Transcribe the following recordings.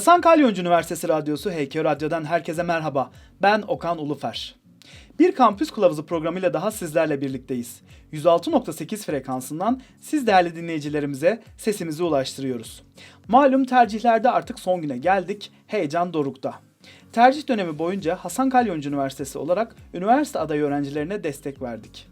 Hasan Kalyoncu Üniversitesi Radyosu HK Radyo'dan herkese merhaba. Ben Okan Ulufer. Bir kampüs kılavuzu programıyla daha sizlerle birlikteyiz. 106.8 frekansından siz değerli dinleyicilerimize sesimizi ulaştırıyoruz. Malum tercihlerde artık son güne geldik, heyecan dorukta. Tercih dönemi boyunca Hasan Kalyoncu Üniversitesi olarak üniversite adayı öğrencilerine destek verdik.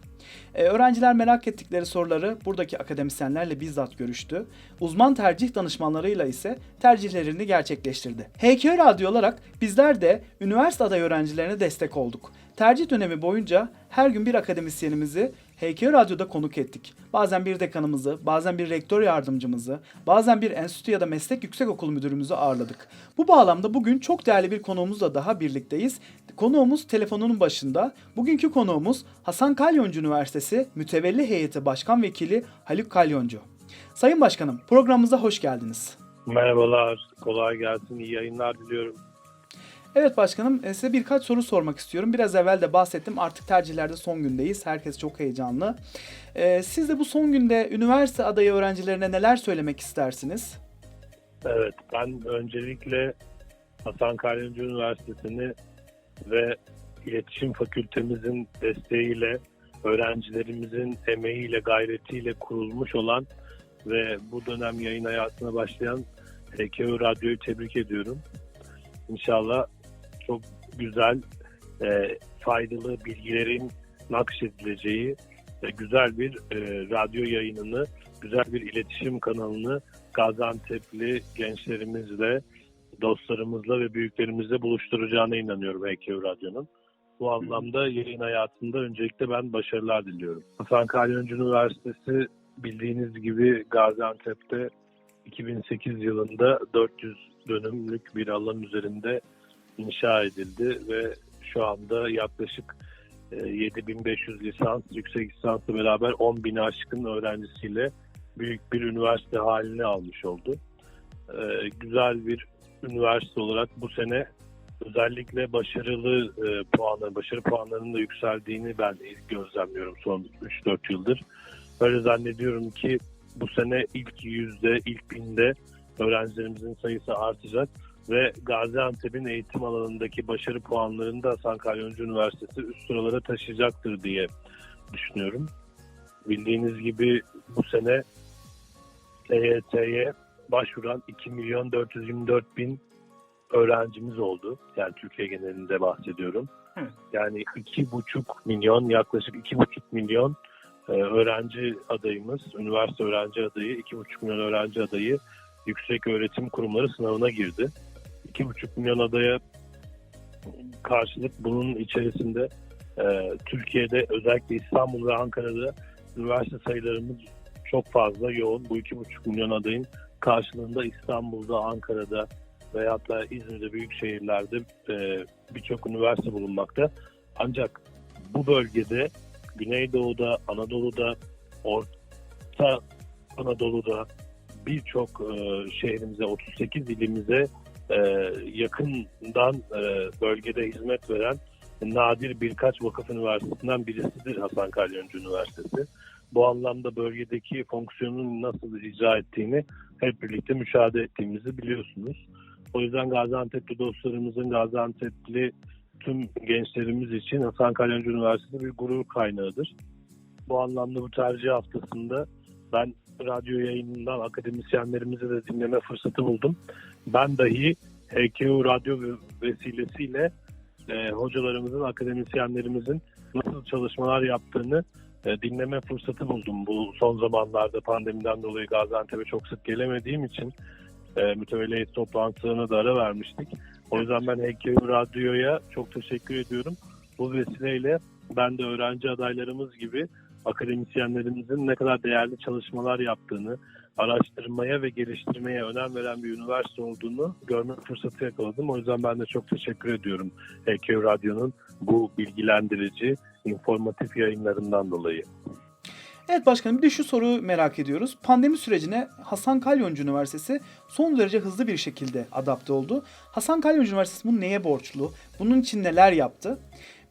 Ee, öğrenciler merak ettikleri soruları buradaki akademisyenlerle bizzat görüştü. Uzman tercih danışmanlarıyla ise tercihlerini gerçekleştirdi. HK Radyo olarak bizler de üniversite adayı öğrencilerine destek olduk. Tercih dönemi boyunca her gün bir akademisyenimizi HK Radyo'da konuk ettik. Bazen bir dekanımızı, bazen bir rektör yardımcımızı, bazen bir enstitü ya da meslek yüksekokulu müdürümüzü ağırladık. Bu bağlamda bugün çok değerli bir konuğumuzla daha birlikteyiz. Konuğumuz telefonunun başında. Bugünkü konuğumuz Hasan Kalyoncu Üniversitesi Mütevelli Heyeti Başkan Vekili Haluk Kalyoncu. Sayın Başkanım, programımıza hoş geldiniz. Merhabalar, kolay gelsin, iyi yayınlar diliyorum. Evet başkanım e, size birkaç soru sormak istiyorum. Biraz evvel de bahsettim artık tercihlerde son gündeyiz. Herkes çok heyecanlı. Ee, Siz de bu son günde üniversite adayı öğrencilerine neler söylemek istersiniz? Evet, ben öncelikle Hasan Kalyoncu Üniversitesi'ni ve İletişim Fakültemizin desteğiyle, öğrencilerimizin emeğiyle, gayretiyle kurulmuş olan ve bu dönem yayın hayatına başlayan HKU Radyo'yu tebrik ediyorum. İnşallah çok güzel, e, faydalı bilgilerin nakşedileceği e, güzel bir e, radyo yayınını, güzel bir iletişim kanalını Gaziantep'li gençlerimizle, dostlarımızla ve büyüklerimizle buluşturacağına inanıyorum HKU Radyo'nun. Bu anlamda yayın hayatında öncelikle ben başarılar diliyorum. Hasan Kalyoncu Üniversitesi bildiğiniz gibi Gaziantep'te 2008 yılında 400 dönümlük bir alan üzerinde inşa edildi ve şu anda yaklaşık e, 7500 lisans, yüksek lisansla beraber 10 bin aşkın öğrencisiyle büyük bir üniversite halini almış oldu. E, Güzel bir üniversite olarak bu sene özellikle başarılı e, puanları, başarı puanlarının da yükseldiğini ben gözlemliyorum son 3-4 yıldır. Öyle zannediyorum ki bu sene ilk yüzde, ilk binde öğrencilerimizin sayısı artacak ve Gaziantep'in eğitim alanındaki başarı puanlarını da Hasan Kalyoncu Üniversitesi üst sıralara taşıyacaktır diye düşünüyorum. Bildiğiniz gibi bu sene EYT'ye başvuran 2 milyon 424 bin öğrencimiz oldu. Yani Türkiye genelinde bahsediyorum. Evet. Yani iki buçuk milyon yaklaşık iki buçuk milyon e, öğrenci adayımız, üniversite öğrenci adayı, iki buçuk milyon öğrenci adayı yüksek öğretim kurumları sınavına girdi. İki buçuk milyon adaya karşılık bunun içerisinde e, Türkiye'de özellikle İstanbul ve Ankara'da üniversite sayılarımız çok fazla yoğun. Bu iki buçuk milyon adayın karşılığında İstanbul'da, Ankara'da veyahut da İzmir'de büyük şehirlerde e, birçok üniversite bulunmakta. Ancak bu bölgede Güneydoğu'da, Anadolu'da, Orta Anadolu'da birçok e, şehrimize, 38 ilimize e, yakından e, bölgede hizmet veren nadir birkaç vakıf üniversitesinden birisidir Hasan Kalyoncu Üniversitesi. Bu anlamda bölgedeki fonksiyonun nasıl icra ettiğini hep birlikte müşahede ettiğimizi biliyorsunuz. O yüzden Gaziantep'li dostlarımızın, Gaziantep'li tüm gençlerimiz için Hasan Kalyoncu Üniversitesi bir gurur kaynağıdır. Bu anlamda bu tercih haftasında ben radyo yayınından akademisyenlerimizi de dinleme fırsatı buldum. Ben dahi HKU radyo vesilesiyle e, hocalarımızın, akademisyenlerimizin nasıl çalışmalar yaptığını e, dinleme fırsatı buldum. Bu son zamanlarda pandemiden dolayı Gaziantep'e çok sık gelemediğim için e, mütevelli heyet toplantılarına da ara vermiştik. O yüzden ben HKU Radyo'ya çok teşekkür ediyorum. Bu vesileyle ben de öğrenci adaylarımız gibi akademisyenlerimizin ne kadar değerli çalışmalar yaptığını, araştırmaya ve geliştirmeye önem veren bir üniversite olduğunu görme fırsatı yakaladım. O yüzden ben de çok teşekkür ediyorum HKU Radyo'nun bu bilgilendirici, informatif yayınlarından dolayı. Evet başkanım bir de şu soruyu merak ediyoruz. Pandemi sürecine Hasan Kalyoncu Üniversitesi son derece hızlı bir şekilde adapte oldu. Hasan Kalyoncu Üniversitesi bunu neye borçlu? Bunun için neler yaptı?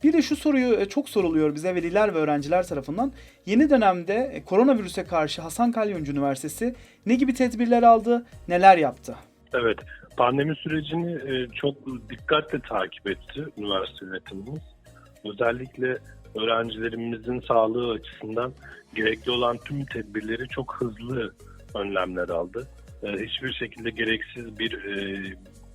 Bir de şu soruyu e, çok soruluyor bize veliler ve öğrenciler tarafından. Yeni dönemde e, koronavirüse karşı Hasan Kalyoncu Üniversitesi ne gibi tedbirler aldı, neler yaptı? Evet, Pandemi sürecini e, çok dikkatle takip etti üniversite yönetimimiz. Özellikle öğrencilerimizin sağlığı açısından gerekli olan tüm tedbirleri çok hızlı önlemler aldı. Hiçbir şekilde gereksiz bir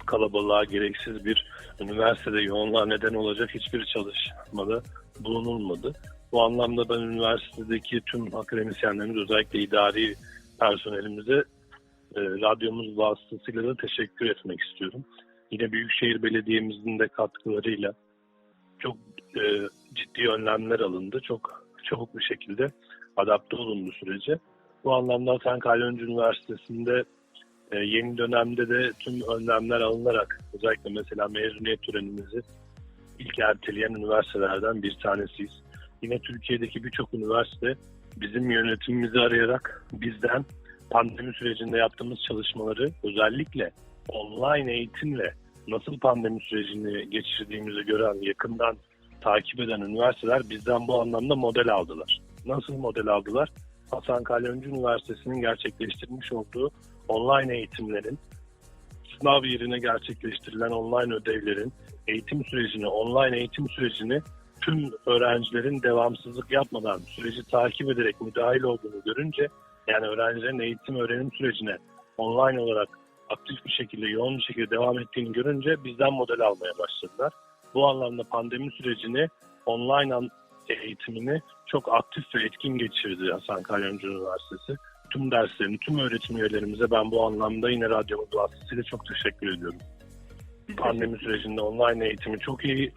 kalabalığa, gereksiz bir üniversitede yoğunluğa neden olacak hiçbir çalışmada bulunulmadı. Bu anlamda ben üniversitedeki tüm akademisyenlerimiz özellikle idari personelimize e, radyomuz vasıtasıyla da teşekkür etmek istiyorum. Yine Büyükşehir Belediye'mizin de katkılarıyla çok e, ciddi önlemler alındı. Çok çabuk bir şekilde adapte olundu sürece. Bu anlamda Hasan Kalyoncu Üniversitesi'nde e, yeni dönemde de tüm önlemler alınarak özellikle mesela mezuniyet törenimizi ilk erteleyen üniversitelerden bir tanesiyiz. Yine Türkiye'deki birçok üniversite bizim yönetimimizi arayarak bizden pandemi sürecinde yaptığımız çalışmaları özellikle online eğitimle nasıl pandemi sürecini geçirdiğimizi gören, yakından takip eden üniversiteler bizden bu anlamda model aldılar. Nasıl model aldılar? Hasan Kalyoncu Üniversitesi'nin gerçekleştirmiş olduğu online eğitimlerin, sınav yerine gerçekleştirilen online ödevlerin, eğitim sürecini, online eğitim sürecini tüm öğrencilerin devamsızlık yapmadan süreci takip ederek müdahil olduğunu görünce yani öğrencilerin eğitim öğrenim sürecine online olarak aktif bir şekilde, yoğun bir şekilde devam ettiğini görünce bizden model almaya başladılar. Bu anlamda pandemi sürecini, online eğitimini çok aktif ve etkin geçirdi Hasan Kalyoncu Üniversitesi. Tüm derslerini, tüm öğretim üyelerimize ben bu anlamda yine radyomuz vasıtasıyla çok teşekkür ediyorum. Pandemi sürecinde online eğitimi çok iyi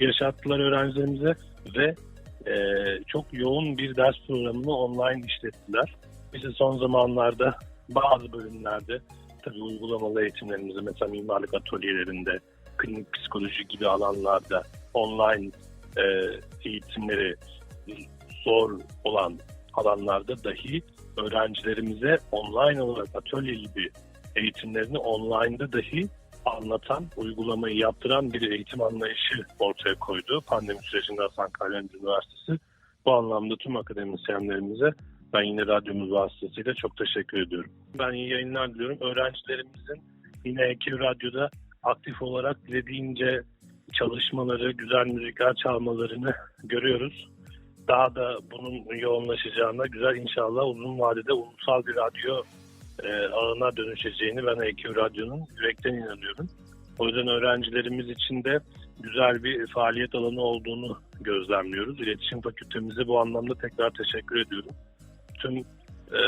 yaşattılar öğrencilerimize ve e, çok yoğun bir ders programını online işlettiler. De son zamanlarda bazı bölümlerde tabii uygulamalı eğitimlerimizi mesela mimarlık atölyelerinde, klinik psikoloji gibi alanlarda online e, eğitimleri zor olan alanlarda dahi öğrencilerimize online olarak atölye gibi eğitimlerini online'da dahi anlatan, uygulamayı yaptıran bir eğitim anlayışı ortaya koydu. Pandemi sürecinde Hasan Kalyoncu Üniversitesi. Bu anlamda tüm akademisyenlerimize ben yine radyomuz vasıtasıyla çok teşekkür ediyorum. Ben iyi yayınlar diliyorum. Öğrencilerimizin yine EQ Radyo'da aktif olarak dilediğince çalışmaları, güzel müzikler çalmalarını görüyoruz. Daha da bunun yoğunlaşacağına güzel inşallah uzun vadede ulusal bir radyo e, ağına dönüşeceğini ben EQ Radyo'nun yürekten inanıyorum. O yüzden öğrencilerimiz için de güzel bir faaliyet alanı olduğunu gözlemliyoruz. İletişim Fakültemize bu anlamda tekrar teşekkür ediyorum. Tüm e,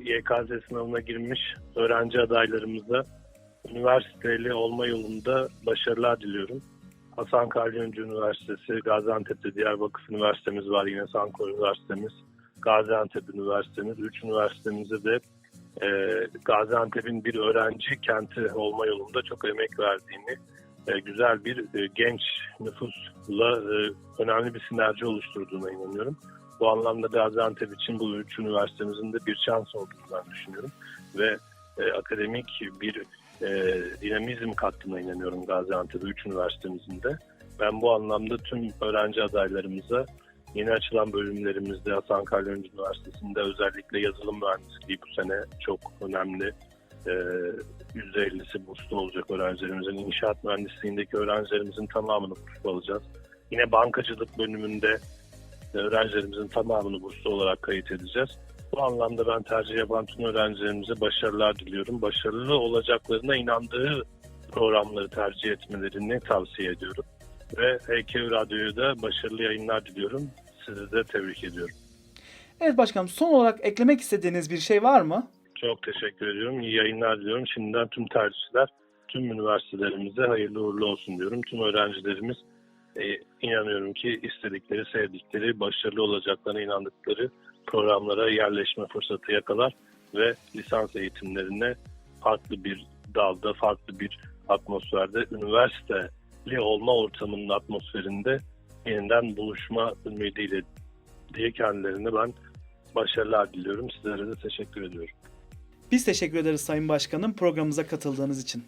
YKS sınavına girmiş öğrenci adaylarımıza üniversiteli olma yolunda başarılar diliyorum. Hasan Kalyoncu Üniversitesi, Gaziantep'te diğer vakıf üniversitemiz var. Yine Sankor Üniversitemiz, Gaziantep Üniversitemiz. Üç üniversitemize de e, Gaziantep'in bir öğrenci kenti olma yolunda çok emek verdiğini, e, güzel bir e, genç nüfusla e, önemli bir sinerji oluşturduğuna inanıyorum. Bu anlamda Gaziantep için bu üç üniversitemizin de bir şans olduğunu ben düşünüyorum. Ve e, akademik bir e, dinamizm kattığına inanıyorum Gaziantep 3 üniversitemizin de. Ben bu anlamda tüm öğrenci adaylarımıza yeni açılan bölümlerimizde Hasan Kalyoncu Üniversitesi'nde özellikle yazılım mühendisliği bu sene çok önemli. E, %50'si burslu olacak öğrencilerimizin. İnşaat mühendisliğindeki öğrencilerimizin tamamını burslu alacağız. Yine bankacılık bölümünde öğrencilerimizin tamamını burslu olarak kayıt edeceğiz. Bu anlamda ben tercih yapan tüm öğrencilerimize başarılar diliyorum. Başarılı olacaklarına inandığı programları tercih etmelerini tavsiye ediyorum. Ve HK Radyo'ya da başarılı yayınlar diliyorum. Sizi de tebrik ediyorum. Evet başkanım son olarak eklemek istediğiniz bir şey var mı? Çok teşekkür ediyorum. İyi yayınlar diliyorum. Şimdiden tüm tercihler tüm üniversitelerimize hayırlı uğurlu olsun diyorum. Tüm öğrencilerimiz e, inanıyorum ki istedikleri, sevdikleri, başarılı olacaklarına inandıkları programlara yerleşme fırsatı yakalar ve lisans eğitimlerine farklı bir dalda, farklı bir atmosferde, üniversiteli olma ortamının atmosferinde yeniden buluşma ümidiyle diye kendilerine ben başarılar diliyorum. Sizlere de teşekkür ediyorum. Biz teşekkür ederiz Sayın Başkanım programımıza katıldığınız için.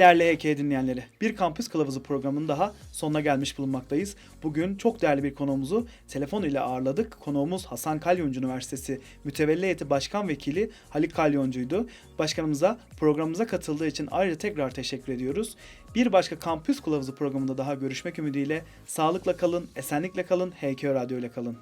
Değerli HK dinleyenleri, bir kampüs kılavuzu programının daha sonuna gelmiş bulunmaktayız. Bugün çok değerli bir konuğumuzu telefon ile ağırladık. Konuğumuz Hasan Kalyoncu Üniversitesi Mütevelli Heyeti Başkan Vekili Haluk Kalyoncu'ydu. Başkanımıza programımıza katıldığı için ayrıca tekrar teşekkür ediyoruz. Bir başka kampüs kılavuzu programında daha görüşmek ümidiyle sağlıkla kalın, esenlikle kalın, HK Radyo ile kalın.